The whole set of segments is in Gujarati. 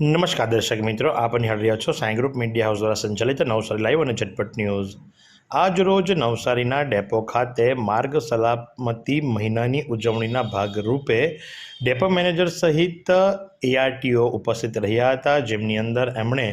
નમસ્કાર દર્શક મિત્રો, આપ નિહાળી રહ્યા છો સાંઈ ગ્રુપ મીડિયા હાઉસ દ્વારા સંચાલિત નવસારી લાઈવ અને ઝટપટ ન્યૂઝ. આજ રોજ નવસારીના ડેપો ખાતે માર્ગ સલામતી મહિનાની ઉજવણીના ભાગરૂપે ડેપો મેનેજર સહિત એઆરટીઓ ઉપસ્થિત રહ્યા હતા. જેમની અંદર એમણે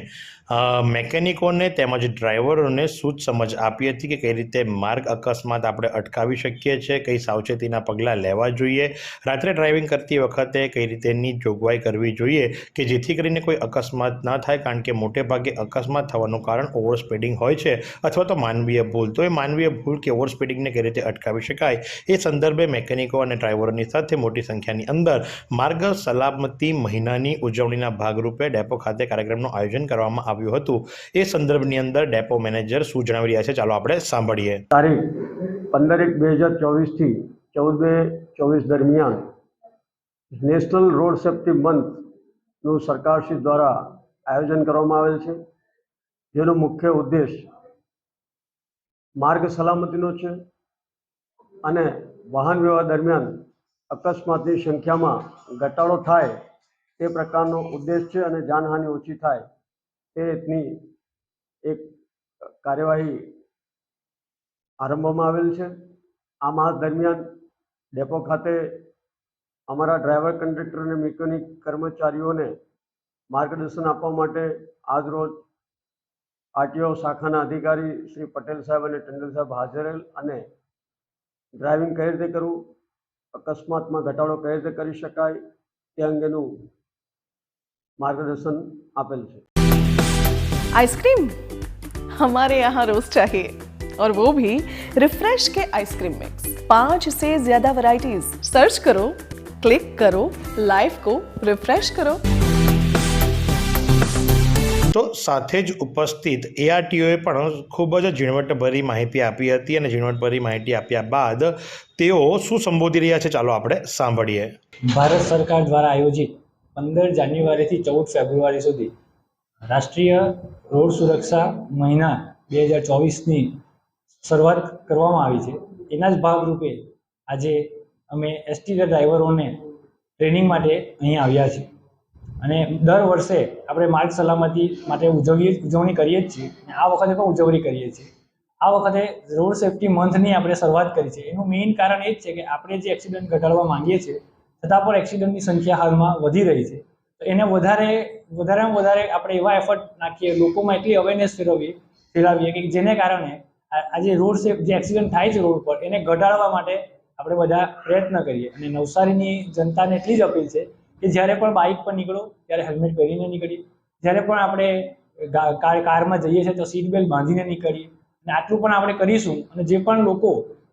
મેકેનિકોને તેમજ ડ્રાઈવરોને સૂચ સમજ આપી હતી કે કઈ રીતે માર્ગ અકસ્માત આપણે અટકાવી શકીએ છીએ, કઈ સાવચેતીના પગલાં લેવા જોઈએ. રાત્રે ડ્રાઇવિંગ કરતી વખતે કઈ રીતેની જોગવાઈ કરવી જોઈએ કે જેથી કરીને કોઈ અકસ્માત ન થાય, કારણ કે મોટે ભાગે અકસ્માત થવાનું કારણ ઓવર સ્પીડિંગ હોય છે અથવા તો માનવીય ભૂલ. તો એ માનવીય ભૂલ કે ઓવર સ્પીડિંગને કઈ રીતે અટકાવી શકાય એ સંદર્ભે મેકેનિકો અને ડ્રાઈવરોની સાથે મોટી સંખ્યાની અંદર માર્ગ સલામતી મહિનાની ઉજવણીના ભાગરૂપે ડેપો ખાતે કાર્યક્રમનું આયોજન કરવામાં આવ્યું હતું. એ સંદર્ભની અંદર ડેપો મેનેજર શું જણાવી રહ્યા છે? ચાલો આપણે સાંભળીએ. તારીખ પંદર એક બે હજાર ચોવીસથી ચૌદ બે ચોવીસ દરમિયાન નેશનલ રોડ સેફ્ટી મંથનું સરકારશ્રી દ્વારા આયોજન કરવામાં આવેલ છે. જેનો મુખ્ય ઉદ્દેશ માર્ગ સલામતીનો છે અને વાહન વ્યવહાર દરમિયાન અકસ્માતની સંખ્યામાં ઘટાડો થાય તે પ્રકારનો ઉદ્દેશ છે અને જાનહાનિ ઓછી થાય તે રીતની એક કાર્યવાહી આરંભવામાં આવેલ છે. આ માસ દરમિયાન ડેપો ખાતે અમારા ડ્રાઈવર કંડક્ટર અને મિકેનિક કર્મચારીઓને માર્ગદર્શન આપવા માટે આજરોજ આરટીઓ શાખાના અધિકારી શ્રી પટેલ સાહેબ અને ટંડેલ સાહેબ હાજર અને ડ્રાઇવિંગ કઈ રીતે કરવું, અકસ્માતમાં ઘટાડો કઈ રીતે કરી શકાય તે અંગેનું માર્ગદર્શન આપેલ છે आइसक्रीम हमारे यहाँ रोज चाहिए और वो भी रिफ्रेश के आइसक्रीम मिक्स पांच से ज्यादा वैरायटीज सर्च करो क्लिक करो लाइफ को रिफ्रेश करो તો સાથે જ ઉપસ્થિત એઆરટીઓએ પણ ખૂબ જ ઝીણવટભરી માહિતી આપી હતી અને ઝીણવટભરી માહિતી આપ્યા બાદ તેઓ શું સંબોધી રહ્યા છે ચાલો આપણે સાંભળીએ ભારત સરકાર દ્વારા આયોજિત પંદર જાન્યુઆરીથી ચૌદ ફેબ્રુઆરી સુધી રાષ્ટ્રીય રોડ સુરક્ષા મહિના બે હજાર ચોવીસની શરૂઆત કરવામાં આવી છે. એના જ ભાગરૂપે આજે અમે એસટીના ડ્રાઈવરોને ટ્રેનિંગ માટે અહીં આવ્યા છીએ. અને દર વર્ષે આપણે માર્ગ સલામતી માટે ઉજવીએ, ઉજવણી કરીએ જ છીએ અને આ વખતે પણ ઉજવણી કરીએ છીએ. આ વખતે રોડ સેફ્ટી મંથની આપણે શરૂઆત કરી છે. એનું મેઇન કારણ એ જ છે કે આપણે જે એક્સિડન્ટ ઘટાડવા માંગીએ છીએ છતાં પણ એક્સિડન્ટની સંખ્યા હાલમાં વધી રહી છે. તો એને વધારે, વધારેમાં વધારે આપણે એવા એફર્ટ નાખીએ, લોકોમાં એટલી અવેરનેસ ફેરવીએ, ફેલાવીએ કે જેને કારણે આ જે રોડ છે, જે એક્સિડન્ટ થાય છે રોડ પર, એને ઘટાડવા માટે આપણે બધા પ્રયત્ન કરીએ. અને નવસારીની જનતાને એટલી જ અપીલ છે કે જ્યારે પણ બાઇક પર નીકળો, ત્યારે હેલ્મેટ પહેરીને નીકળીએ. જ્યારે પણ આપણે કારમાં જઈએ છીએ, તો સીટ બેલ્ટ બાંધીને નીકળીએ. અને આટલું પણ આપણે કરીશું અને જે પણ લોકો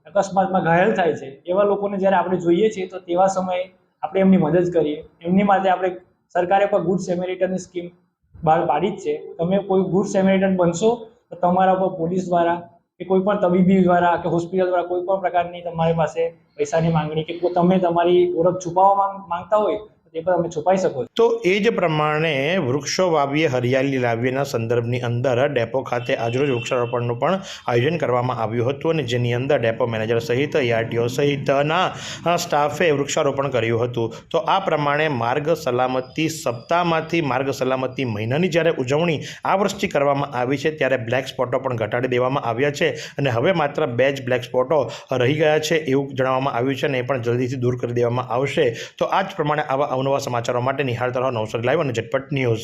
અકસ્માતમાં ઘાયલ થાય છે. એવા લોકોને જ્યારે આપણે જોઈએ છીએ, તો તેવા સમયે આપણે એમની મદદ કરીએ. એમની માટે આપણે સરકારે પણ ગુડ સેમેરિટનની સ્કીમ બહાર પાડી જ છે. તમે કોઈ ગુડ સેમેરિટન બનશો, તો તમારા ઉપર પોલીસ દ્વારા કે કોઈ પણ તબીબી દ્વારા કે હોસ્પિટલ દ્વારા કોઈ પણ પ્રકારની તમારી પાસે પૈસાની માંગણી કે તમે તમારી ઓળખ છુપાવવા માંગતા હોય તે પણ અમે છુપાઈ શકો તો એ જ પ્રમાણે વૃક્ષો વાવીએ, હરિયાળી લાવીએના સંદર્ભની અંદર ડેપો ખાતે આજરોજ વૃક્ષારોપણનું પણ આયોજન કરવામાં આવ્યું હતું અને જેની અંદર ડેપો મેનેજર સહિત એઆરટીઓ સહિતના સ્ટાફે વૃક્ષારોપણ કર્યું હતું. તો આ પ્રમાણે માર્ગ સલામતી સપ્તાહમાંથી માર્ગ સલામતી મહિનાની જ્યારે ઉજવણી આ વર્ષથી કરવામાં આવી છે, ત્યારે બ્લેક સ્પોટો પણ ઘટાડી દેવામાં આવ્યા છે અને હવે માત્ર બે જ બ્લેક સ્પોટો રહી ગયા છે એવું જણાવવામાં આવ્યું છે અને એ પણ જલ્દીથી દૂર કરી દેવામાં આવશે. તો આ જ પ્રમાણે આવા અવનવા સમાચારો માટે નિહાળતા રહો નવસર લાઈવ અને ઝટપટ ન્યૂઝ.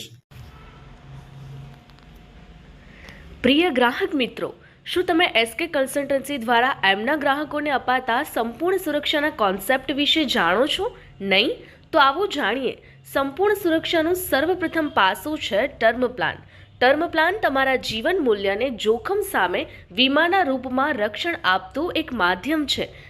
પ્રિય ગ્રાહક મિત્રો, શું તમે એસકે કન્સલ્ટન્સી દ્વારા એમના ગ્રાહકોને અપાતા સંપૂર્ણ સુરક્ષાના કોન્સેપ્ટ વિશે જાણો છો? નહીં? તો આવો જાણીએ. સંપૂર્ણ સુરક્ષાનું સર્વપ્રથમ પાસું છે ટર્મ પ્લાન. ટર્મ પ્લાન તમારા જીવન મૂલ્યને જોખમ સામે વીમાના રૂપમાં રક્ષણ આપતું એક માધ્યમ છે.